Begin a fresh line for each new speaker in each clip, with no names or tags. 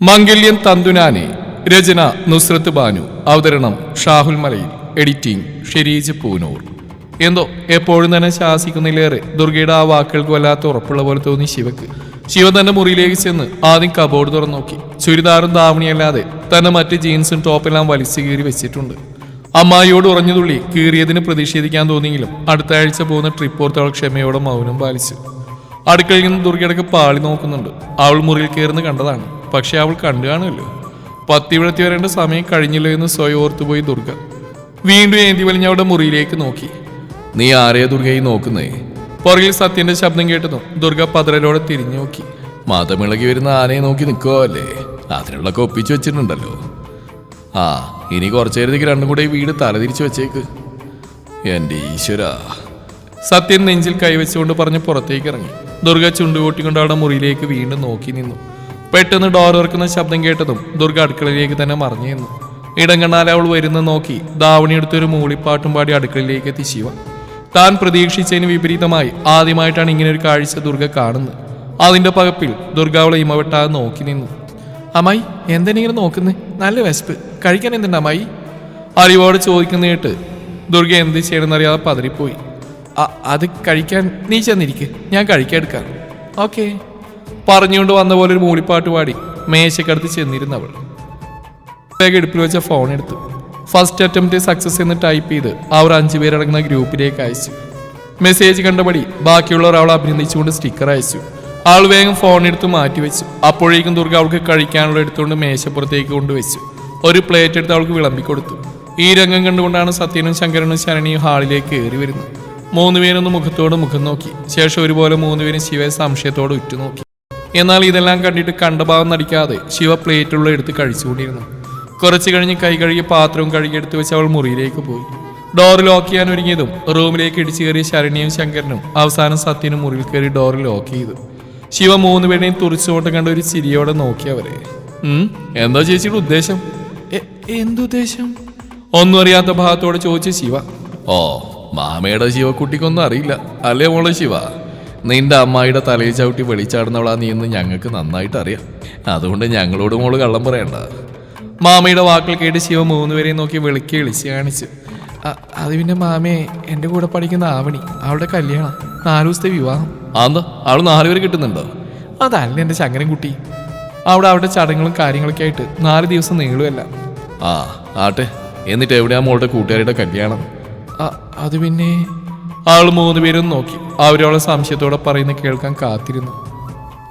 മംഗല്യൻ തന്തുനാനെ രചന നുസ്രത്ത് ബാനു അവതരണം ഷാഹുൽ മലയിൽ എഡിറ്റിംഗ് ഷെരീജ് പൂനൂർ. എന്തോ എപ്പോഴും തന്നെ ശാസിക്കുന്നതിലേറെ ദുർഗയുടെ ആ വാക്കുകൾക്ക് വല്ലാത്ത ഉറപ്പുള്ള പോലെ തോന്നി ശിവക്ക്. ശിവ തന്റെ മുറിയിലേക്ക് ചെന്ന് ആദ്യം കബോർഡ് തുറന്നു നോക്കി. ചുരിദാറും ധാവണിയല്ലാതെ തന്നെ മറ്റ് ജീൻസും ടോപ്പെല്ലാം വലിച്ചു കീറി വെച്ചിട്ടുണ്ട്. അമ്മായിയോട് ഉറഞ്ഞുതുള്ളി കീറിയതിന് പ്രതിഷേധിക്കാൻ തോന്നിയെങ്കിലും അടുത്ത ആഴ്ച പോകുന്ന ട്രിപ്പ് ഓർത്ത് അവൾ ക്ഷമയോടെ മൗനം പാലിച്ചു. അടുക്കളയിൽ നിന്ന് ദുർഗയിടക്ക് പാളി നോക്കുന്നുണ്ട്. അവൾ മുറിയിൽ കയറുന്ന കണ്ടതാണ്. പക്ഷെ അവൾ കണ്ടു കാണുമല്ലോ പത്തി വിളത്തി വരേണ്ട സമയം കഴിഞ്ഞില്ല എന്ന് സ്വയം ഓർത്തുപോയി ദുർഗ. വീണ്ടും ഏന്തി വലിഞ്ഞ അവളുടെ മുറിയിലേക്ക് നോക്കി. നീ ആരെയാ ദുർഗയെ നോക്കുന്നേ? പുറകിൽ സത്യന്റെ ശബ്ദം കേട്ടതും ദുർഗ പതറലോടെ തിരിഞ്ഞു നോക്കി. മതമിളകി വരുന്ന ആനയെ നോക്കി നിൽക്കുക അല്ലേ? അതിനുള്ളൊക്കെ ഒപ്പിച്ചു വെച്ചിട്ടുണ്ടല്ലോ. ആ ഇനി കുറച്ചു നേരത്തേക്ക് രണ്ടും കൂടെ വീട് തലതിരിച്ചു വെച്ചേക്ക്. എന്റെ ഈശ്വര. സത്യൻ നെഞ്ചിൽ കൈവച്ചുകൊണ്ട് പറഞ്ഞ് പുറത്തേക്ക് ഇറങ്ങി. ദുർഗ ചുണ്ടുകൂട്ടിക്കൊണ്ട് അവളുടെ മുറിയിലേക്ക് വീണ്ടും നോക്കി നിന്നു. പെട്ടെന്ന് ഡോർ തുറക്കുന്ന ശബ്ദം കേട്ടതും ദുർഗ അടുക്കളയിലേക്ക് തന്നെ മറിഞ്ഞു നിന്നു. ഇടം കണ്ടാൽ അവൾ വരുന്ന നോക്കി ധാവണിയെടുത്തൊരു മൂളിപ്പാട്ടും പാടി അടുക്കളയിലേക്ക് എത്തി ശിവ താൻ പ്രതീക്ഷിച്ചതിന് വിപരീതമായി ആദ്യമായിട്ടാണ് ഇങ്ങനെ ഒരു കാഴ്ച ദുർഗ കാണുന്നത്. അതിന്റെ പകപ്പിൽ ദുർഗ അവളെ ഇമവെട്ടാതെ നോക്കി നിന്നു. അമ്മായി എന്തിനിങ്ങനെ നോക്കുന്നേ? നല്ല വിശപ്പ്. കഴിക്കാൻ എന്തുണ്ട് അമ്മായി? അറിവോട് ചോദിക്കുന്ന കേട്ട് ദുർഗ എന്ത് ചെയ്യണമെന്നറിയാതെ പതറിപ്പോയി. "അ- അത് കഴിക്കാൻ നീ ചെന്നിരിക്ക്. ഞാൻ കഴിക്കാൻ എടുക്കാം ഓക്കെ. പറഞ്ഞുകൊണ്ട് വന്ന പോലെ ഒരു മൂളിപ്പാട്ട് പാടി മേശക്കടുത്ത് ചെന്നിരുന്നവൾ. വേഗം എടുപ്പിൽ വെച്ച ഫോൺ എടുത്തു. ഫസ്റ്റ് അറ്റംപ്റ്റ് സക്സസ് എന്ന് ടൈപ്പ് ചെയ്ത് അവർ അഞ്ചു പേരടങ്ങുന്ന ഗ്രൂപ്പിലേക്ക് അയച്ചു. മെസ്സേജ് കണ്ടപടി ബാക്കിയുള്ളവർ അവളെ അഭിനന്ദിച്ചുകൊണ്ട് സ്റ്റിക്കർ അയച്ചു. ആൾ വേഗം ഫോൺ എടുത്ത് മാറ്റി വെച്ചു. അപ്പോഴേക്കും ദുർഗ അവൾക്ക് കഴിക്കാനുള്ള എടുത്തുകൊണ്ട് മേശപ്പുറത്തേക്ക് കൊണ്ടുവച്ചു. ഒരു പ്ലേറ്റ് എടുത്ത് അവൾക്ക് വിളമ്പിക്കൊടുത്തു. ഈ രംഗം കണ്ടുകൊണ്ടാണ് സത്യനും ശങ്കരനും ശരണിയും ഹാളിലേക്ക് കയറി വരുന്നത്. മൂന്നുപേരൊന്ന് മുഖത്തോട് മുഖം നോക്കി. ശേഷം ഒരുപോലെ മൂന്നുപേരും ശിവയെ സംശയത്തോട് ഉറ്റുനോക്കി. എന്നാൽ ഇതെല്ലാം കണ്ടിട്ട് കണ്ടഭാവം നടിക്കാതെ ശിവ പ്ലേറ്റുള്ള എടുത്ത് കഴിച്ചുകൊണ്ടിരുന്നു. കുറച്ച് കഴിഞ്ഞ് കൈ കഴുകി പാത്രവും കഴുകിയെടുത്ത് വെച്ച് അവൾ മുറിയിലേക്ക് പോയി. ഡോർ ലോക്ക് ചെയ്യാൻ ഒരുങ്ങിയതും റൂമിലേക്ക് ഇടിച്ചു കയറിയ ശരണിയും ശങ്കരനും അവസാനം സത്യനും മുറിയിൽ കയറി ഡോർ ലോക്ക് ചെയ്തു. ശിവ മൂന്നുപേരെയും തുറിച്ചുകൊണ്ട് കണ്ട ഒരു ചിരിയോടെ നോക്കി അവരെ. എന്താ ചേച്ചിയുടെ ഉദ്ദേശം? "എ- എന്തുദ്ദേശം? ഒന്നും അറിയാത്ത ഭാഗത്തോടെ ചോദിച്ചു ശിവ. ഓ മാമയുടെ ശിവക്കുട്ടിക്കൊന്നും അറിയില്ല. അല്ലേ മോളെ ശിവ? നിന്റെ അമ്മായിയുടെ തലയിൽ ചവിട്ടി വെളിച്ചാടുന്നവളാ നീ എന്ന് ഞങ്ങൾക്ക് നന്നായിട്ട് അറിയാം അതുകൊണ്ട് ഞങ്ങളോട് മോൾ കള്ളം പറയണ്ട. മാമയുടെ വാക്കുകൾ കേട്ട് ശിവ മൂന്നുപേരെയും നോക്കി വെളുക്കി വിളിച്ച് കാണിച്ചു. "അ- അത് പിന്നെ മാമയെ എന്റെ കൂടെ പഠിക്കുന്ന ആവണി അവളുടെ കല്യാണം നാലു ദിവസത്തെ വിവാഹം. ആന്താ അവൾ നാല് പേര് കിട്ടുന്നുണ്ടോ? അതല്ല എന്റെ ശങ്കരൻകുട്ടി അവിടെ അവിടെ ചടങ്ങുകളും കാര്യങ്ങളൊക്കെ ആയിട്ട് നാല് ദിവസം നീളുമല്ല ആ ആട്ടെ. എന്നിട്ട് എവിടെയാ മോളുടെ കൂട്ടുകാരുടെ കല്യാണം? അത് പിന്നെ? ആൾ മൂന്ന് പേരും നോക്കി. അവരവളെ സംശയത്തോടെ പറയുന്ന കേൾക്കാൻ കാത്തിരുന്നു.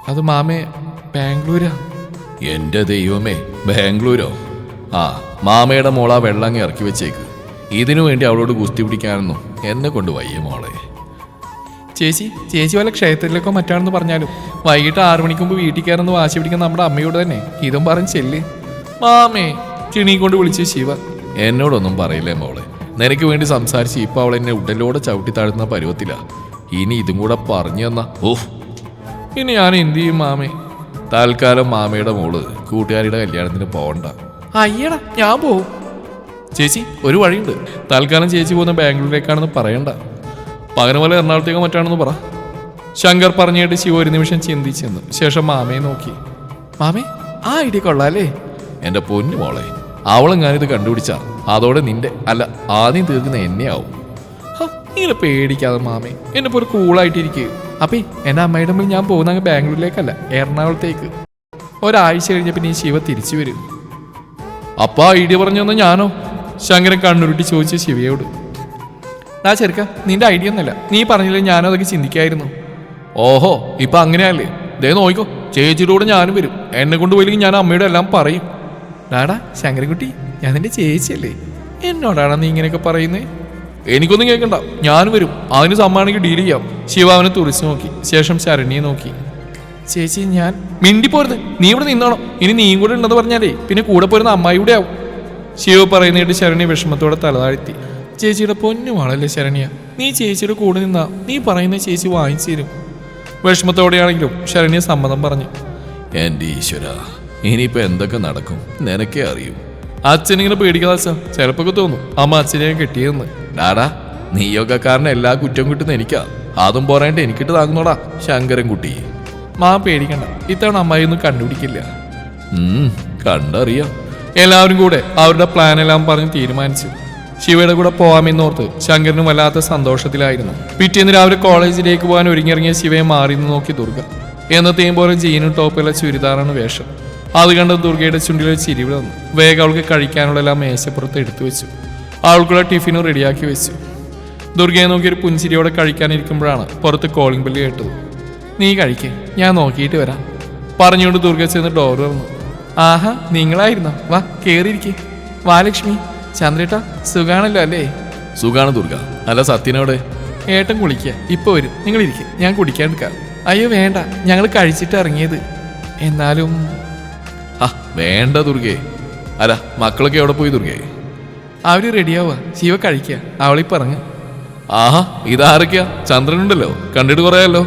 അത് മാമേ ബാംഗ്ലൂരാ? എന്റെ ദൈവമേ ബാംഗ്ലൂരോ? ആ മാമയുടെ മോള വെള്ളങ്ങി ഇറക്കി വെച്ചേക്ക്. ഇതിനു വേണ്ടി അവളോട് ഗുസ്തി പിടിക്കാനൊന്നും എന്നെ കൊണ്ട് വയ്യ മോളെ. ചേച്ചി ചേച്ചി വല്ല ക്ഷേത്രത്തിലേക്കോ മറ്റാണെന്ന് പറഞ്ഞാലും വൈകിട്ട് ആറു മണിക്ക് മുമ്പ് വീട്ടിൽ കയറുന്ന വാശി പിടിക്കുന്ന നമ്മുടെ അമ്മയോട് തന്നെ. ഇതും പറഞ്ഞ് ചെല്ല്. മാമേ ചിണി കൊണ്ട് വിളിച്ച് ശിവ. എന്നോടൊന്നും പറയില്ലേ മോളെ. നിനക്ക് വേണ്ടി സംസാരിച്ച് ഇപ്പൊ അവൾ എന്നെ ഉടലോടെ ചവിട്ടി താഴ്ത്തുന്ന പരുവത്തില്ല ഇനി ഇതും കൂടെ പറഞ്ഞു തന്ന. ഓഹ് ഇനി ഞാൻ എന്ത് ചെയ്യും മാമേ? തൽക്കാലം മാമയുടെ മോൾ കൂട്ടുകാരിയുടെ കല്യാണത്തിന് പോകണ്ട അയ്യടാ ഞാൻ പോവും. ചേച്ചി ഒരു വഴിയുണ്ട്. തൽക്കാലം ചേച്ചി പോകുന്ന ബാംഗ്ലൂരിലേക്കാണെന്ന് പറയണ്ട. പകരം പോലെ എറണാകുളത്തേക്കോ മറ്റാണെന്ന് പറ. ശങ്കർ പറഞ്ഞിട്ട് ശിവ ഒരു നിമിഷം ചിന്തിച്ചെന്നു. ശേഷം മാമയെ നോക്കി. മാമേ ആ ഐഡിയ കൊള്ളാലേ എന്റെ പൊന്നു മോളെ അവളും ഞാനിത് കണ്ടുപിടിച്ച. അതോടെ നിന്റെ അല്ല ആദ്യം തീർക്കുന്ന എന്നെയാവും. ഇങ്ങനെ പേടിക്കാതെ മാമേ എന്നെ പോലെ കൂളായിട്ടിരിക്കുക അപ്പേ എന്റെ അമ്മയുടെ മുമ്പിൽ ഞാൻ പോകുന്ന അങ്ങ് ബാംഗ്ലൂരിലേക്കല്ല എറണാകുളത്തേക്ക്. ഒരാഴ്ച കഴിഞ്ഞ പിന്നെ ഈ ശിവ തിരിച്ചു വരും. അപ്പ ഐഡിയ പറഞ്ഞു തന്ന ഞാനോ? ശങ്കരൻ കണ്ണുരുട്ടി ചോദിച്ച ശിവയോട്. ആ ചെറുക്ക നിന്റെ ഐഡിയ ഒന്നല്ല നീ പറഞ്ഞില്ലേ ഞാനും അതൊക്കെ ചിന്തിക്കായിരുന്നു? ഓഹോ ഇപ്പൊ അങ്ങനെയല്ലേ? ദേ നോയിക്കോ ചേച്ചിയുടെ കൂടെ ഞാനും വരും. എന്നെ കൊണ്ട് പോയില്ലെങ്കിൽ ഞാൻ അമ്മയുടെ എല്ലാം പറയും. നാടാ ശങ്കരൻകുട്ടി ഞാൻ നിന്റെ ചേച്ചിയല്ലേ? എന്നോടാണ് നീ ഇങ്ങനെയൊക്കെ പറയുന്നേ? എനിക്കൊന്നും കേൾക്കണ്ട. ഞാനും വരും. അതിന് സമ്മാനിക്ക് ഡീൽ ചെയ്യാം. ശിവ അവനെ തുറച്ചു നോക്കി. ശേഷം ശരണ്യെ നോക്കി. ചേച്ചി ഞാൻ മിണ്ടിപ്പോരുത്. നീ ഇവിടെ നിന്നോണം. ഇനി നീയും കൂടെ ഉണ്ടെന്ന് പറഞ്ഞാലേ പിന്നെ കൂടെ പോരുന്ന അമ്മായി കൂടെ ആവും. ശിവ പറയുന്നിട്ട് ശരണ്യ വിഷമത്തോടെ തലതാഴ്ത്തി ചേച്ചിയുടെ പൊന്നു വളല്ലേ ശരണ്യ? നീ ചേച്ചിയുടെ കൂടെ നിന്നാ നീ പറയുന്ന ചേച്ചി വാങ്ങിച്ചു തരും. വിഷമത്തോടെയാണെങ്കിലും ശരണ്യ സമ്മതം പറഞ്ഞു. എന്റെ ഈശ്വര ഇനിയിപ്പോ എന്തൊക്കെ നടക്കും? നിനക്കേ അറിയൂ. അച്ഛനിങ്ങനെ പേടിക്കാതെ അച്ഛാ. ചിലപ്പൊക്കെ തോന്നും അമ്മ അച്ഛനെ കെട്ടിയെന്ന് ഡാടാ നീയൊക്കെ കാരണം എല്ലാ കുറ്റം കിട്ടുന്ന എനിക്കാ. അതും പോരാണ്ട് എനിക്കിട്ട് താങ്ങുന്നോടാ ശങ്കരൻ കുട്ടി മാ പേടിക്കണ്ട. ഇത്തവണ അമ്മായി ഒന്നും കണ്ടുപിടിക്കില്ല. കണ്ടറിയാം. എല്ലാവരും കൂടെ അവരുടെ പ്ലാൻ എല്ലാം പറഞ്ഞ് തീരുമാനിച്ചു. ശിവയുടെ കൂടെ പോവാമെന്നോർത്ത് ശങ്കരനും വല്ലാത്ത സന്തോഷത്തിലായിരുന്നു. പിറ്റേന്ന് രാവിലെ കോളേജിലേക്ക് പോകാൻ ഒരുങ്ങിറങ്ങിയ ശിവയെ മാറി നോക്കി ദുർഗ. എന്നത്തെയും പോലെ ജീനും ടോപ്പുള്ള ചുരിദാറാണ് വേഷം. അത് കണ്ട് ദുർഗയുടെ ചുണ്ടിൽ ഒരു ചിരി വന്നു വേഗം അവൾക്ക് കഴിക്കാനുള്ള എല്ലാം മേശപ്പുറത്ത് എടുത്തു വെച്ചു. അവൾക്കുള്ള ടിഫിനും റെഡിയാക്കി വെച്ചു. ദുർഗയെ നോക്കി ഒരു പുഞ്ചിരിയോടെ കഴിക്കാനിരിക്കുമ്പോഴാണ് പുറത്ത് കോളിംഗ് ബെല്ല് കേട്ടത്. നീ കഴിക്കേ ഞാൻ നോക്കിയിട്ട് വരാം. പറഞ്ഞുകൊണ്ട് ദുർഗ ചെന്ന് ഡോർ തുറന്നു. ആഹാ നിങ്ങളായിരുന്നോ? വാ കയറിയിരിക്കേ വാ ലക്ഷ്മി. ചന്ദ്രേട്ട സുഖാണല്ലോ അല്ലേ?
സുഖാണ് ദുർഗ. അല്ല സത്യനോടെ
ഏട്ടൻ കുളിക്കുക ഇപ്പോൾ വരും. നിങ്ങൾ ഇരിക്കും ഞാൻ കുടിക്കാൻ എടുക്കാം അയ്യോ വേണ്ട. ഞങ്ങൾ കഴിച്ചിട്ട് ഇറങ്ങിയത്. എന്നാലും
ആ വേണ്ട ദുർഗേ. അല്ല മക്കളൊക്കെ എവിടെ പോയി ദുർഗേ?
അവർ റെഡിയാവുക. ശിവ കഴിക്കുക. അവളീ പറഞ്ഞു.
ആഹാ ഇതാരൊക്കെയാ? ചന്ദ്രനുണ്ടല്ലോ. കണ്ടിട്ട് കുറയാലോ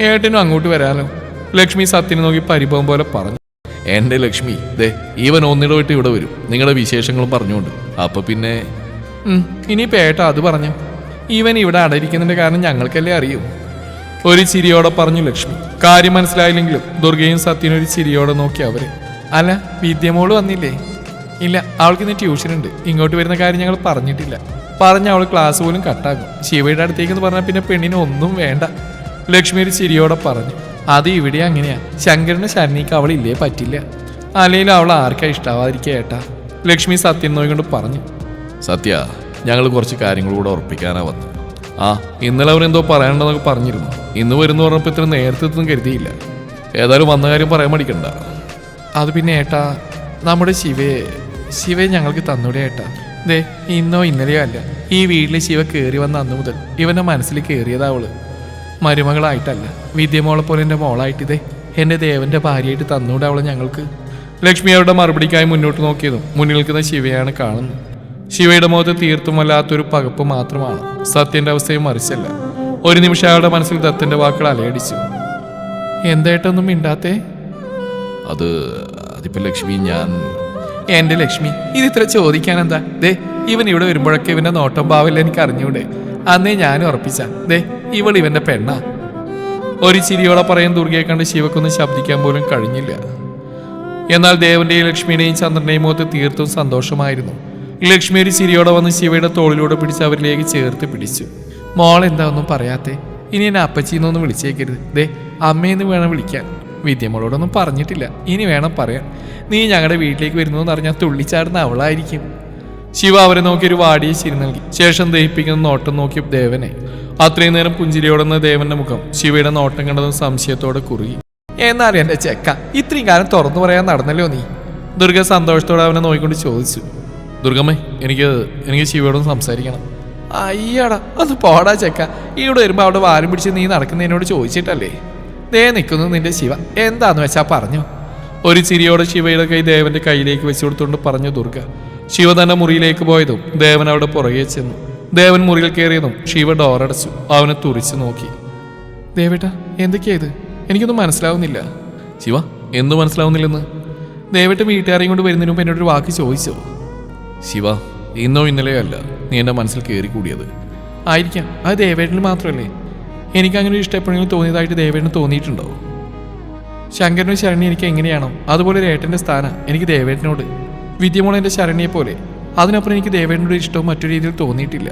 ഏട്ടനും അങ്ങോട്ട് വരാലോ. ലക്ഷ്മി സത്യനെ നോക്കി പരിഭവം പോലെ പറഞ്ഞു.
എന്റെ ലക്ഷ്മി ദേ ഇവൻ ഒന്നിടവിട്ട് ഇവിടെ വരും. നിങ്ങളുടെ വിശേഷങ്ങളും പറഞ്ഞുകൊണ്ട്. അപ്പൊ പിന്നെ?
ഉം, ഇനിയിപ്പോ ഏട്ടാ അത് പറഞ്ഞു. ഇവൻ ഇവിടെ അടയിരിക്കുന്നതിന്റെ കാരണം ഞങ്ങൾക്കല്ലേ അറിയൂ. ഒരു ചിരിയോടെ പറഞ്ഞു ലക്ഷ്മി. കാര്യം മനസ്സിലായില്ലെങ്കിലും ദുർഗയും സത്യനും ഒരു ചിരിയോടെ നോക്കി അവരെ. അല്ല വിദ്യമോൾ വന്നില്ലേ? ഇല്ല അവൾക്ക് ഇന്ന് ട്യൂഷൻ ഉണ്ട് ഇങ്ങോട്ട് വരുന്ന കാര്യം ഞങ്ങൾ പറഞ്ഞിട്ടില്ല. പറഞ്ഞ അവൾ ക്ലാസ് പോലും കട്ടാക്കും. ശിവയുടെ അടുത്തേക്ക് പറഞ്ഞാൽ പിന്നെ പെണ്ണിന് ഒന്നും വേണ്ട. ലക്ഷ്മി ഒരു ചിരിയോടെ പറഞ്ഞു. അത് ഇവിടെ അങ്ങനെയാ. ശങ്കരന് ശരണിക്ക് അവളില്ലേ പറ്റില്ല. അല്ലെങ്കിൽ അവൾ ആർക്കാ ഇഷ്ടാവാതിരിക്കുക ഏട്ടാ? ലക്ഷ്മി സത്യം നോയിക്കൊണ്ട് പറഞ്ഞു.
സത്യ ഞങ്ങൾ കുറച്ച് കാര്യങ്ങൾ കൂടെ ഉറപ്പിക്കാനാ വന്നത് ആ ഇന്നലെ അവരെന്തോ പറയണ്ടെന്നൊക്കെ പറഞ്ഞിരുന്നു. ഇന്ന് വരുന്നു പറഞ്ഞപ്പോൾ ഇത്ര നേരത്തെ ഒന്നും കരുതിയില്ല. ഏതായാലും വന്ന കാര്യം പറയാൻ മടിക്കണ്ട.
അത് പിന്നെ ഏട്ടാ നമ്മുടെ ശിവയെ ശിവയെ ഞങ്ങൾക്ക് തന്നൂടെ ഏട്ടാ. ദേ ഇന്നോ ഇന്നലെയോ അല്ല ഈ വീട്ടിൽ ശിവ കയറി വന്ന അന്നു മുതൽ ഇവന്റെ മനസ്സിൽ കയറിയതാവൾ മരുമകളായിട്ടല്ല വിദ്യമോളെ പോലെ എന്റെ മോളായിട്ടിതേ എന്റെ ദേവന്റെ ഭാര്യയായിട്ട് തന്നൂടെ അവളെ ഞങ്ങൾക്ക്. ലക്ഷ്മി അവരുടെ മറുപടിക്കായി മുന്നോട്ട് നോക്കിയതും മുന്നിൽ നിൽക്കുന്ന ശിവയാണ് കാണുന്നത്. ശിവയുടെ മുഖത്ത് തീർത്തും വല്ലാത്തൊരു പകപ്പ് മാത്രമാണ്. സത്യന്റെ അവസ്ഥയും മറിച്ചല്ല. ഒരു നിമിഷം അയാളുടെ മനസ്സിൽ ദത്തന്റെ വാക്കുകൾ അലയടിച്ചു. എന്തായിട്ടൊന്നും മിണ്ടാത്തേ?
അത് അതിപ്പോ ലക്ഷ്മി ഞാൻ.
എന്റെ ലക്ഷ്മി ഇത് ഇത്ര ചോദിക്കാൻ എന്താ ദേ ഇവൻ ഇവിടെ വരുമ്പോഴൊക്കെ ഇവന്റെ നോട്ടം ഭാവില്ല എനിക്ക് അറിഞ്ഞൂടെ. അന്നേ ഞാൻ ഉറപ്പിച്ച. ദേ ഇവൾ ഇവന്റെ പെണ്ണാ. ഒരു ചിരിയോടെ പറയാൻ ദുർഗയെ കണ്ട് ശിവക്കൊന്നും ശബ്ദിക്കാൻ പോലും കഴിഞ്ഞില്ല. എന്നാൽ ദേവന്റെയും ലക്ഷ്മിയുടെയും ചന്ദ്രന്റെയും മുഖത്ത് തീർത്തും സന്തോഷമായിരുന്നു. ലക്ഷ്മി ഒരു ചിരിയോടെ വന്ന് ശിവയുടെ തോളിലൂടെ പിടിച്ച് അവരിലേക്ക് ചേർത്ത് പിടിച്ചു. മോൾ എന്താ ഒന്നും പറയാത്തെ? ഇനി എന്നെ അപ്പച്ചിന്നൊന്നും വിളിച്ചേക്കരുത്. ദേ അമ്മയെന്ന് വേണം വിളിക്കാൻ. വിദ്യമോളോടൊന്നും പറഞ്ഞിട്ടില്ല. ഇനി വേണം പറയാൻ. നീ ഞങ്ങളുടെ വീട്ടിലേക്ക് വരുന്നു എന്ന് അറിഞ്ഞാൽ തുള്ളിച്ചാടുന്ന അവളായിരിക്കും. ശിവ അവരെ നോക്കി ഒരു വാടിയ ചിരി നൽകി. ശേഷം ദഹിപ്പിക്കുന്ന നോട്ടം നോക്കി ദേവനെ. അത്രയും നേരം പുഞ്ചിരിയോടുന്ന ദേവന്റെ മുഖം ശിവയുടെ നോട്ടം കണ്ടതും സംശയത്തോടെ കുറുകി. എന്നാലും എന്റെ ചെക്ക ഇത്രയും കാലം തുറന്നു പറയാൻ നടന്നല്ലോ നീ. ദുർഗ സന്തോഷത്തോടെ അവനെ നോക്കിക്കൊണ്ട് ചോദിച്ചു.
ദുർഗമ്മേ എനിക്ക് എനിക്ക് ശിവയോടൊന്ന് സംസാരിക്കണം.
അയ്യടാ അത് പോടാ ചെക്ക. ഇവിടെ വരുമ്പോ അവിടെ വാരം പിടിച്ച് നീ നടക്കുന്നതിനോട് ചോദിച്ചിട്ടല്ലേ? ദേ നിൽക്കുന്നു നിന്റെ ശിവ. എന്താന്ന് വെച്ചാ പറഞ്ഞു? ഒരു ചിരിയോടെ ശിവയുടെ കൈ ദേവന്റെ കയ്യിലേക്ക് വെച്ചു കൊടുത്തുകൊണ്ട് പറഞ്ഞു ദുർഗ. ശിവ തന്നെ മുറിയിലേക്ക് പോയതും ദേവൻ അവിടെ പുറകെ ചെന്നു. ദേവൻ മുറിയിൽ കയറിയതും ശിവ ഡോറടച്ചു അവനെ തുറിച്ചു നോക്കി. ദേവേട്ട എന്തൊക്കെയാ ഇത്? എനിക്കൊന്നും മനസ്സിലാവുന്നില്ല.
ശിവ എന്ത് മനസ്സിലാവുന്നില്ലെന്ന്?
ദേവേട്ട വീട്ടുകാരെയും കൊണ്ട് വരുന്നതിന് മുമ്പ് എന്നോടൊരു വാക്ക് ചോദിച്ചോ?
ശിവ ഇന്നോ ഇന്നലെയോ അല്ല. നീ എന്റെ മനസ്സിൽ കയറി കൂടിയത്
ആയിരിക്കാം. അത് ദേവേട്ടന് മാത്രമല്ലേ. എനിക്ക് അങ്ങനെ ഒരു ഇഷ്ടം എപ്പോഴെങ്കിലും തോന്നിയതായിട്ട് ദേവേട്ടന് തോന്നിയിട്ടുണ്ടോ? ശങ്കരനും ശരണി എനിക്ക് എങ്ങനെയാണോ അതുപോലെ ഒരു ഏട്ടന്റെ സ്ഥാനം എനിക്ക് ദേവേട്ടനോട്. വിദ്യമോൾ എന്റെ ശരണിയെ പോലെ. അതിനപ്പുറം എനിക്ക് ദേവേട്ടനോട് ഇഷ്ടവും മറ്റു രീതിയിൽ തോന്നിയിട്ടില്ല.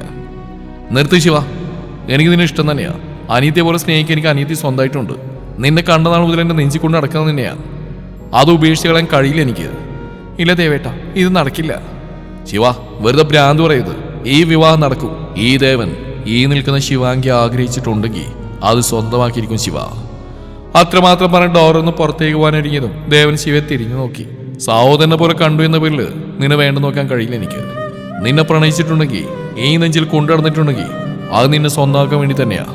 നിർത്തി ശിവ. എനിക്ക് നിന്നെ ഇഷ്ടം തന്നെയാണ് അനീതിയെ പോലെ സ്നേഹിക്കാൻ എനിക്ക് അനീതി സ്വന്തമായിട്ടുണ്ട്. നിന്നെ കണ്ട നാൾ മുതൽ എന്റെ നെഞ്ചി കൊണ്ട് നടക്കുന്നത് തന്നെയാണ് അത് ഉപേക്ഷിച്ച് കളയാൻ കഴിയില്ല എനിക്ക്.
ഇല്ല ദേവേട്ട ഇത് നടക്കില്ല.
ശിവ വെറുതെ ഭ്രാന്ത് പറയുന്നത് ഈ വിവാഹം നടക്കും. ഈ ദേവൻ. ഈ നിൽക്കുന്ന ശിവാങ്കി ആഗ്രഹിച്ചിട്ടുണ്ടെങ്കിൽ അത് സ്വന്തമാക്കിയിരിക്കും ശിവ.
അത്രമാത്രം പറഞ്ഞ് ഡോറൊന്ന് പുറത്തേക്ക് പോകാൻ ഒരുങ്ങിയതും ദേവൻ ശിവയെ തിരിഞ്ഞു നോക്കി.
സഹോദരനെ പോലെ കണ്ടു എന്ന പേരിൽ നിന്നെ വേണ്ട നോക്കാൻ കഴിയില്ല എനിക്ക്. നിന്നെ പ്രണയിച്ചിട്ടുണ്ടെങ്കിൽ ഈ നെഞ്ചിൽ കൊണ്ടുനടന്നിട്ടുണ്ടെങ്കിൽ അത് നിന്നെ സ്വന്തമാക്കാൻ വേണ്ടി തന്നെയാ.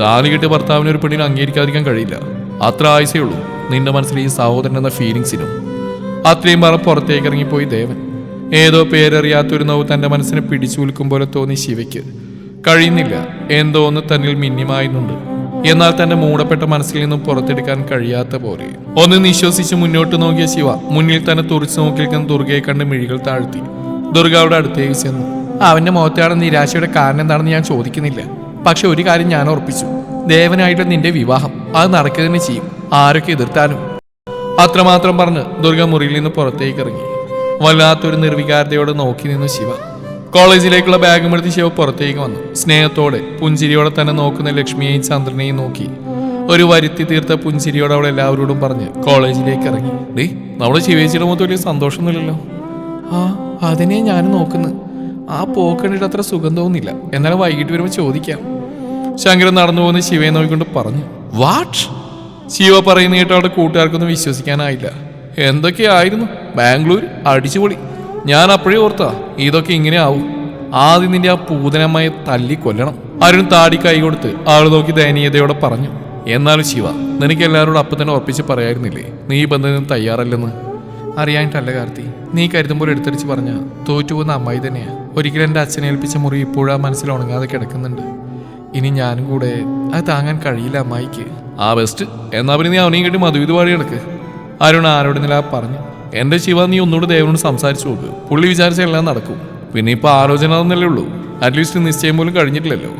താലി കിട്ടിയ ഭർത്താവിനെ ഒരു പെണ്ണിനെ അംഗീകരിക്കാതിരിക്കാൻ കഴിയില്ല. അത്ര ആയുസേ ഉള്ളൂ നിന്റെ മനസ്സിൽ ഈ സഹോദരൻ എന്ന ഫീലിങ്സിനും
അത്രയും പറ പുറത്തേക്ക് ഇറങ്ങിപ്പോയി ദേവൻ. ഏതോ പേരറിയാത്തൊരു നോവ് തന്റെ മനസ്സിനെ പിടിച്ചു വിൽക്കും പോലെ തോന്നി ശിവയ്ക്ക്. കഴിയുന്നില്ല. എന്തോ ഒന്ന് തന്നിൽ മിന്നിമായുന്നുണ്ട്. എന്നാൽ തന്റെ മൂടപ്പെട്ട മനസ്സിൽ നിന്നും പുറത്തെടുക്കാൻ കഴിയാത്ത പോലെ. ഒന്ന് നിശ്വസിച്ച് മുന്നോട്ട് നോക്കിയ ശിവ മുന്നിൽ തന്നെ തുറച്ചു നോക്കി നിൽക്കുന്ന ദുർഗയെ കണ്ട് മിഴികൾ താഴ്ത്തി. ദുർഗ അവിടെ അടുത്തേക്ക് ചെന്നു. അവന്റെ മുഖത്താണ് നിരാശയുടെ കാരണം എന്താണെന്ന് ഞാൻ ചോദിക്കുന്നില്ല. പക്ഷെ ഒരു കാര്യം ഞാൻ ഉറപ്പിച്ചു. ദേവനായിട്ട് നിന്റെ വിവാഹം അത് നടക്കുക തന്നെ ചെയ്യും. ആരൊക്കെ എതിർത്താലും. അത്രമാത്രം പറഞ്ഞ് ദുർഗ മുറിയിൽ നിന്ന് പുറത്തേക്ക് ഇറങ്ങി. വല്ലാത്തൊരു നിർവികാരതയോടെ നോക്കി നിന്നു ശിവ. കോളേജിലേക്കുള്ള ബാഗും എടുത്ത് ശിവ പുറത്തേക്ക് വന്നു. സ്നേഹത്തോടെ പുഞ്ചിരിയോടെ തന്നെ നോക്കുന്ന ലക്ഷ്മിയെയും ചന്ദ്രനെയും നോക്കി. ഒരു വരുത്തി തീർത്ത പുഞ്ചിരിയോടെ അവൾ എല്ലാവരോടും പറഞ്ഞ് കോളേജിലേക്ക് ഇറങ്ങി. ഡേ നമ്മുടെ ശിവേച്ചിയുടെ മുഖത്ത് വലിയ സന്തോഷമൊന്നുമില്ലല്ലോ? ആ അതിനെ ഞാൻ നോക്കുന്നു. ആ പോക്കണ്ടിട്ട് അത്ര സുഖം തോന്നുന്നില്ല എന്നാലും വൈകിട്ട് വരുമ്പോൾ ചോദിക്കാം. ശങ്കരൻ നടന്നു പോകുന്ന ശിവയെ നോക്കിക്കൊണ്ട് പറഞ്ഞു. വാട്ട്? ശിവ പറയുന്ന കേട്ട് അവളുടെ കൂട്ടുകാർക്കൊന്നും വിശ്വസിക്കാനായില്ല. എന്തൊക്കെയായിരുന്നു? ബാംഗ്ലൂർ അടിച്ചുപൊളി. ഞാൻ അപ്പോഴേ ഓർത്താ ഇതൊക്കെ ഇങ്ങനെ ആവും. ആദ്യം നിന്റെ ആ പൂതനമായി തല്ലി കൊല്ലണം. അരുൺ താടി കൈ കൊടുത്ത് ആൾ നോക്കി ദയനീയതയോടെ പറഞ്ഞു എന്നാലും ശിവ നിനക്ക് എല്ലാവരോടും അപ്പം തന്നെ ഉറപ്പിച്ച് പറയായിരുന്നില്ലേ? നീ ബന്ധനം തയ്യാറല്ലെന്ന്? അറിയാനിട്ടല്ല കാർത്തി. നീ കരുതുമ്പോൾ എടുത്തടിച്ച് പറഞ്ഞ തോറ്റുപോകുന്ന അമ്മായി തന്നെയാ. ഒരിക്കലും എന്റെ അച്ഛനെ ഏൽപ്പിച്ച മുറി ഇപ്പോഴാ മനസ്സിൽ ഉണങ്ങാതെ കിടക്കുന്നുണ്ട്. ഇനി ഞാനും കൂടെ അത് താങ്ങാൻ കഴിയില്ല അമ്മായിക്ക്. ആ ബെസ്റ്റ് എന്നാ പിന്നെ നീ അവനെയും കെട്ടി മധുവിത് പാടി കിടക്ക് അരുൺ ആരോട് നില പറഞ്ഞു എന്റെ ശിവ നീ ഒന്നുകൂടെ ദേവനോട് സംസാരിച്ചു നോക്ക്. പുള്ളി വിചാരിച്ച എല്ലാം നടക്കും. പിന്നെ ഇപ്പൊ ആലോചന എന്നല്ലേ ഉള്ളൂ. അറ്റ്ലീസ്റ്റ് നിശ്ചയം പോലും കഴിഞ്ഞിട്ടില്ലല്ലോ.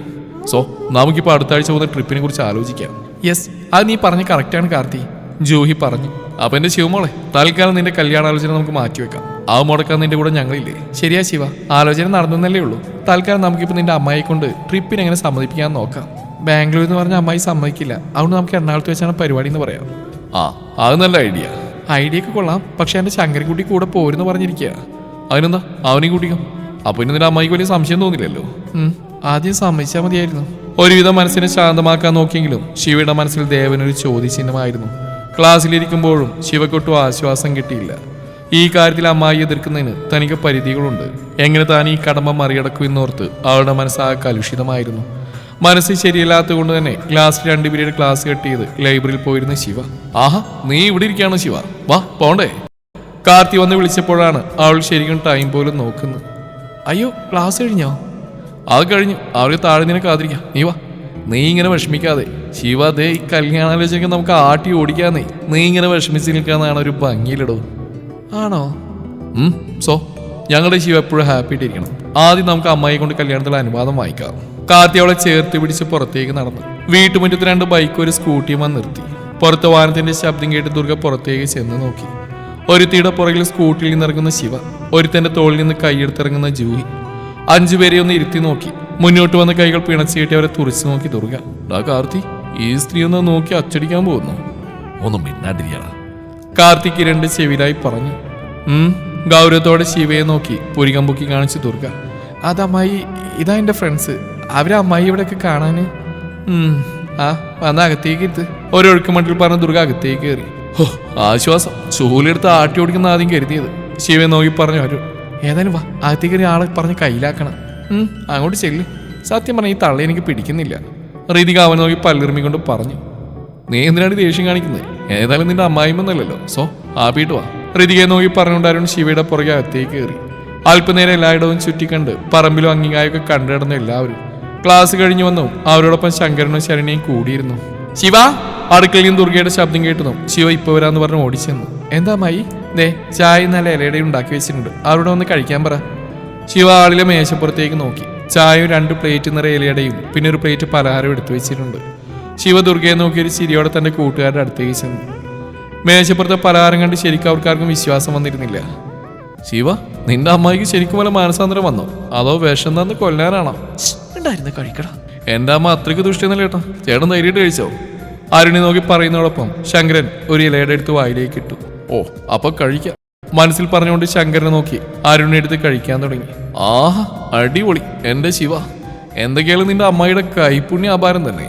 സോ നമുക്കിപ്പോൾ അടുത്ത ആഴ്ച പോകുന്ന ട്രിപ്പിനെ കുറിച്ച് ആലോചിക്കാം. യെസ് അത് നീ പറഞ്ഞ കറക്റ്റാണ് കാർത്തി. ജൂഹി പറഞ്ഞു. അപ്പൊ എന്റെ ശിവമോളെ തൽക്കാലം നിന്റെ കല്യാണാലോചന നമുക്ക് മാറ്റിവെക്കാം ആ മുടക്കാൻ നിന്റെ കൂടെ ഞങ്ങളില്ലേ? ശരിയാ ശിവ. ആലോചന നടന്നല്ലേ ഉള്ളൂ. തൽക്കാലം നമുക്കിപ്പോ നിന്റെ അമ്മയെ കൊണ്ട് ട്രിപ്പിനെ എങ്ങനെ സമ്മതിപ്പിക്കാൻ നോക്കാം. ബാംഗ്ലൂർ എന്ന് പറഞ്ഞ അമ്മായി സമ്മതിക്കില്ല. അതുകൊണ്ട് നമുക്ക് എറണാകുളത്ത് വെച്ചാണ് പരിപാടി എന്ന് പറയാം. ആ അത് നല്ല ഐഡിയ ഐഡിയ ഒക്കെ കൊള്ളാം. പക്ഷെ എന്റെ ശങ്കരൻകുട്ടി കൂടെ പോരെന്ന് പറഞ്ഞിരിക്കുക അതിനെന്താ? അവനെയും കൂട്ടിക്കോ. അപ്പോൾ ഇനി നിന്റെ അമ്മായിക്ക് വലിയ സംശയം തോന്നില്ലല്ലോ? ആദ്യം സമ്മതിച്ചാൽ മതിയായിരുന്നു. ഒരുവിധം മനസ്സിനെ ശാന്തമാക്കാൻ നോക്കിയെങ്കിലും ശിവയുടെ മനസ്സിൽ ദേവനൊരു ചോദ്യചിഹ്നമായിരുന്നു. ക്ലാസ്സിലിരിക്കുമ്പോഴും ശിവക്കൊട്ടും ആശ്വാസം കിട്ടിയില്ല. ഈ കാര്യത്തിൽ അമ്മായി എതിർക്കുന്നതിന് തനിക്ക് പരിധികളുണ്ട്. എങ്ങനെ താൻ ഈ കടമ മറികടക്കും എന്നോർത്ത് അവളുടെ മനസ്സാകെ കലുഷിതമായിരുന്നു. മനസ്സ് ശരിയല്ലാത്തത് കൊണ്ട് തന്നെ ക്ലാസ് രണ്ട് പീരീഡ് ക്ലാസ് കട്ട് ചെയ്ത് ലൈബ്രറിയിൽ പോയിരുന്ന ശിവ. ആഹാ നീ ഇവിടെ ഇരിക്കുകയാണോ ശിവ. വാ പോണ്ടേ. കാർത്തി വന്ന് വിളിച്ചപ്പോഴാണ് അവൾ ശരിക്കും ടൈം പോലും നോക്കുന്നത്. അയ്യോ ക്ലാസ് കഴിഞ്ഞോ? അത് കഴിഞ്ഞു. അവർക്ക് താഴെ നിന്നെ കാത്തിരിക്കാം. നീ വാ. നീ ഇങ്ങനെ വിഷമിക്കാതെ. ശിവ ദേ ഈ കല്യാണാലോചനയ്ക്ക് നമുക്ക് ആട്ടി ഓടിക്കാന്നേ. നീ ഇങ്ങനെ വിഷമിച്ച് നിൽക്കാന്നാണ് ഒരു ഭംഗിയിലിടവ് ആണോ? സോ ഞങ്ങളുടെ ശിവ എപ്പോഴും ഹാപ്പി ആയിട്ടിരിക്കണം. ആദ്യം നമുക്ക് അമ്മായി കൊണ്ട് കല്യാണത്തിലുള്ള അനുവാദം വാങ്ങിക്കാം കാർത്തി അവളെ ചേർത്ത് പിടിച്ച് പുറത്തേക്ക് നടന്നു. വീട്ടുമുറ്റത്ത് രണ്ട് ബൈക്ക് ഒരു സ്കൂട്ടിയും വന്ന് നിർത്തി. പുറത്ത് വാഹനത്തിന്റെ ശബ്ദം കേട്ട് ദുർഗ പുറത്തേക്ക് ചെന്ന് നോക്കി. ഒരുത്തിയുടെ പുറകിൽ സ്കൂട്ടിയിൽ നിന്നിറങ്ങുന്ന ശിവ ഒരുത്തന്റെ തോളിൽ നിന്ന് കൈയെടുത്തിറങ്ങുന്ന ജൂഹി. അഞ്ചുപേരെ ഒന്ന് ഇരുത്തി നോക്കി. മുന്നോട്ട് വന്ന കൈകൾ പിണച്ചിട്ട് അവരെ തുറച്ചു നോക്കി ദുർഗ. ഡാ കാർത്തി ഈ സ്ത്രീ ഒന്ന് നോക്കി അച്ചടിക്കാൻ പോകുന്നു. ഒന്ന് മിന്നാണ്ടിരിക്കണ കാർത്തിക് രണ്ട് ചെവിയിലായി പറഞ്ഞു. ഉം ഗൗരവത്തോടെ ശിവയെ നോക്കി പുരികം പൊക്കി കാണിച്ചു ദുർഗ. അതമ്മായി ഇതാ എന്റെ ഫ്രണ്ട്സ് അവരെ അമ്മായി ഇവിടെയൊക്കെ കാണാന് ആ വന്ന അകത്തേക്ക് എടുത്ത് ഒരൊഴുക്ക് മട്ടിൽ പറഞ്ഞ ദുർഗ അകത്തേക്ക് കയറി. ഹോ ആശ്വാസം. ചൂലെടുത്ത് ആട്ടി ഓടിക്കുന്ന ആദ്യം കരുതിയത്. ശിവൻ നോക്കി പറഞ്ഞു അരുൺ ഏതായാലും വാ അകത്തേക്ക് കയറി ആളെ പറഞ്ഞ് കയ്യിലാക്കണം. അങ്ങോട്ട് ചെല്ല്. സത്യം പറഞ്ഞ ഈ തള്ളി എനിക്ക് പിടിക്കുന്നില്ല. റീതിക അവൻ നോക്കി പല്ലിറുമിക്കൊണ്ട് പറഞ്ഞു. നീ എന്തിനാണ് ദേഷ്യം കാണിക്കുന്നത്? ഏതായാലും നിന്റെ അമ്മായിമൊന്നല്ലല്ലോ സോ ആപ്പിയിട്ട് വാ. ഋതികയെ നോക്കി പറഞ്ഞുകൊണ്ടായിരുന്നു ശിവയുടെ പുറകെ അകത്തേക്ക് കയറി. അല്പനേരം എല്ലായിടവും ചുറ്റിക്കണ്ട് പറമ്പിലും അങ്ങിങ്ങായൊക്കെ കണ്ടിടുന്ന എല്ലാവരും. ക്ലാസ് കഴിഞ്ഞു വന്നു. അവരോടൊപ്പം ശങ്കരനും ശരണിയും കൂടിയിരുന്നു. ശിവ അടുക്കളയിൽ നിന്ന് ദുർഗയുടെ ശബ്ദം കേട്ടുന്നു ശിവ ഇപ്പൊ വരാന്ന് പറഞ്ഞ് ഓടിച്ചെന്നു. എന്താ മായി ദേ ചായ നല്ല ഇലയുടെ ഉണ്ടാക്കി വെച്ചിട്ടുണ്ട്. അവരോട് ഒന്ന് കഴിക്കാൻ പറ. ശിവ ആളിലെ മേശപ്പുറത്തേക്ക് നോക്കി. ചായയും രണ്ട് പ്ലേറ്റ് നിറയെ ഇലയുടെയും പിന്നെ ഒരു പ്ലേറ്റ് പലഹാരം എടുത്തു വെച്ചിട്ടുണ്ട്. ശിവ ദുർഗയെ നോക്കി ഒരു ചിരിയോടെ തന്റെ കൂട്ടുകാരുടെ അടുത്തേക്ക് ചെന്നു. മേശപ്പുറത്തെ പലഹാരം കണ്ട് ശരിക്കും അവർക്കാർക്കും വിശ്വാസം വന്നിരുന്നില്ല. ശിവ നിന്റെ അമ്മായിക്ക് ശരിക്കും വല്ല മാനസാന്തരം വന്നോ? അതോ വിഷം തന്ന് കൊല്ലാനാണോ? ഉണ്ടായിരുന്ന കഴിക്കടാ. എന്താ അമ്മ അത്രയ്ക്ക് ദുഷ്ടിയൊന്നുമില്ല കേട്ടോ. ചേട്ടൻ ധൈര്യമായിട്ട് കഴിച്ചോ? അരുണി നോക്കി പറയുന്നതോടൊപ്പം ശങ്കരൻ ഒരു ഇലയുടെ എടുത്ത് വായിലേക്ക് ഇട്ടു. ഓ അപ്പൊ കഴിക്കാം. മനസ്സിൽ പറഞ്ഞുകൊണ്ട് ശങ്കരനെ നോക്കി അരുണി എടുത്ത് കഴിക്കാൻ തുടങ്ങി. ആഹ് അടിപൊളി. എന്റെ ശിവ. എന്തൊക്കെയാലും നിന്റെ അമ്മയുടെ കൈപ്പുണ്യ അപാരം തന്നെ.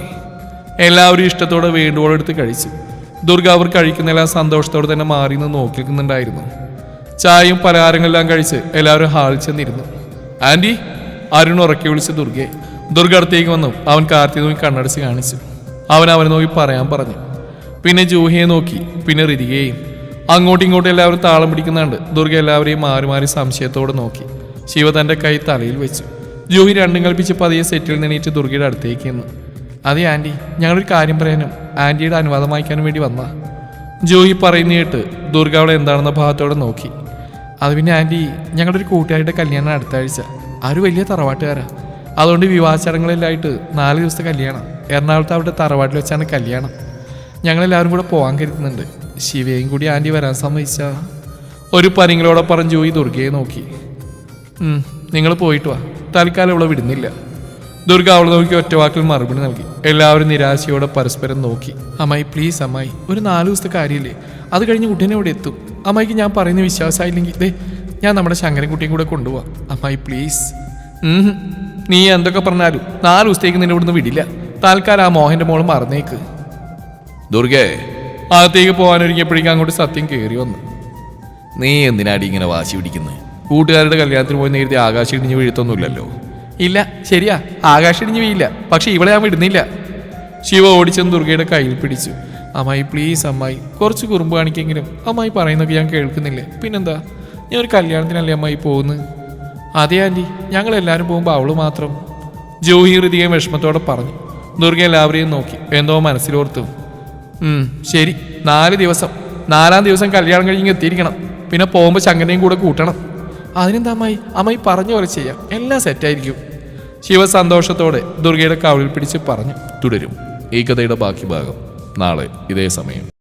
എല്ലാവരും ഇഷ്ടത്തോടെ വേണ്ടുവോളെടുത്ത് കഴിച്ചു. ദുർഗ അവർ കഴിക്കുന്നെല്ലാം സന്തോഷത്തോടെ തന്നെ മാറി നിന്ന് നോക്കി നിൽക്കുന്നുണ്ടായിരുന്നു ചായയും പലഹാരങ്ങളെല്ലാം കഴിച്ച് എല്ലാവരും ഹാളിൽ ചെന്നിരുന്നു. ആന്റി അരുൺ ഉറക്കി വിളിച്ച് ദുർഗയെ. ദുർഗ അടുത്തേക്ക് വന്നു. അവൻ കാർത്തി നോക്കി കണ്ണടച്ച് കാണിച്ചു. അവൻ അവനെ നോക്കി പറയാൻ പറഞ്ഞു. പിന്നെ ജൂഹിയെ നോക്കി പിന്നെ റിതികയും അങ്ങോട്ടും ഇങ്ങോട്ടും എല്ലാവരും താളം പിടിക്കുന്നുണ്ട്. ദുർഗ എല്ലാവരെയും മാറി മാറി സംശയത്തോടെ നോക്കി. ശിവ തന്റെ കൈ തലയിൽ വെച്ചു. ജൂഹി രണ്ടും കൽപ്പിച്ച് പതിയെ സെറ്റിൽ നിന്നീറ്റ് ദുർഗയുടെ അടുത്തേക്ക് ചെന്നു. അതെ ആന്റി ഞങ്ങളൊരു കാര്യം പറയാനും ആന്റിയുടെ അനുവാദം വായിക്കാനും വേണ്ടി വന്നാ ജൂഹി പറയുന്ന കേട്ട് ദുർഗ അവിടെ എന്താണെന്ന ഭാഗത്തോടെ നോക്കി. അത് പിന്നെ ആന്റി ഞങ്ങളുടെ ഒരു കൂട്ടുകാരുടെ കല്യാണം അടുത്ത ആഴ്ച. ഒരു വലിയ തറവാട്ടുകാരാ. അതുകൊണ്ട് വിവാഹ ചടങ്ങുകളിലായിട്ട് നാല് ദിവസത്തെ കല്യാണം. എറണാകുളത്ത് അവിടെ തറവാട്ടിൽ വെച്ചാണ് കല്യാണം. ഞങ്ങളെല്ലാവരും കൂടെ പോകാൻ കരുതുന്നുണ്ട്. ശിവയും കൂടി ആന്റി വരാൻ സമ്മതിച്ച ഒരു പരിങ്ങളോടെ പറഞ്ഞ് ജോയി ദുർഗയെ നോക്കി. നിങ്ങൾ പോയിട്ട് വാ. തൽക്കാലം ഇവിടെ വിടുന്നില്ല. ദുർഗ അവളെ നോക്കി ഒറ്റവാക്കിൽ മറുപടി നൽകി. എല്ലാവരും നിരാശയോടെ പരസ്പരം നോക്കി. അമ്മായി പ്ലീസ് അമ്മായി ഒരു നാല് ദിവസത്തെ കാര്യമില്ലേ? അത് കഴിഞ്ഞ് കുട്ടീനെ ഇവിടെ എത്തും. അമ്മായിക്ക് ഞാൻ പറയുന്ന വിശ്വാസമായില്ലെങ്കിൽ ദേ ഞാൻ നമ്മുടെ ശങ്കരൻകുട്ടിയും കൂടെ കൊണ്ടുപോവാം. അമ്മായി പ്ലീസ്. നീ എന്തൊക്കെ പറഞ്ഞാലും നാല് ദിവസത്തേക്ക് നിന്നെ ഇവിടുന്ന് വിടില്ല. താൽക്കാലം ആ മോഹന്റെ മോളും മറന്നേക്ക്.
ദുർഗേ.
അകത്തേക്ക് പോകാനൊരുങ്ങിയപ്പോഴേക്കും അങ്ങോട്ട് സത്യം കയറി വന്നു.
നീ എന്തിനാടി ഇങ്ങനെ വാശി പിടിക്കുന്നത് കൂട്ടുകാരുടെ കല്യാണത്തിന് പോയി നേരത്തെ ആകാശം ഇടിഞ്ഞ് വീഴ്ത്തൊന്നുമില്ലല്ലോ.
ഇല്ല ശരിയാ ആകാശം ഇടിഞ്ഞ് വീയില്ല പക്ഷെ ഇവിടെ ഞാൻ വിടുന്നില്ല. ശിവ ഓടിച്ചെന്ന് ദുർഗയുടെ കയ്യിൽ പിടിച്ചു. അമ്മായി പ്ലീസ് അമ്മായി കുറച്ച് കുറുമ്പ് കാണിക്കെങ്കിലും അമ്മായി പറയുന്നൊക്കെ ഞാൻ കേൾക്കുന്നില്ല? പിന്നെന്താ? ഞാൻ ഒരു കല്യാണത്തിനല്ലേ അമ്മായി പോകുന്നത് അതെ ആന്റി ഞങ്ങൾ എല്ലാവരും പോകുമ്പോൾ അവൾ മാത്രം. ജോഹി ഹൃതികയും വിഷമത്തോടെ പറഞ്ഞു. ദുർഗ എല്ലാവരെയും നോക്കി. എന്തോ മനസ്സിലോർത്തു. ശരി. നാല് ദിവസം. നാലാം ദിവസം കല്യാണം കഴിഞ്ഞ് എത്തിയിരിക്കണം. പിന്നെ പോകുമ്പോൾ ശങ്കനെയും കൂടെ കൂട്ടണം. അതിനെന്താ അമ്മായി അമ്മായി പറഞ്ഞ പോലെ ചെയ്യാം. എല്ലാം സെറ്റായിരിക്കും ശിവ സന്തോഷത്തോടെ ദുർഗയുടെ കവളിൽ പിടിച്ച് പറഞ്ഞു.
തുടരും. ഈ കഥയുടെ ബാക്കി ഭാഗം നാളെ ഇതേ സമയം.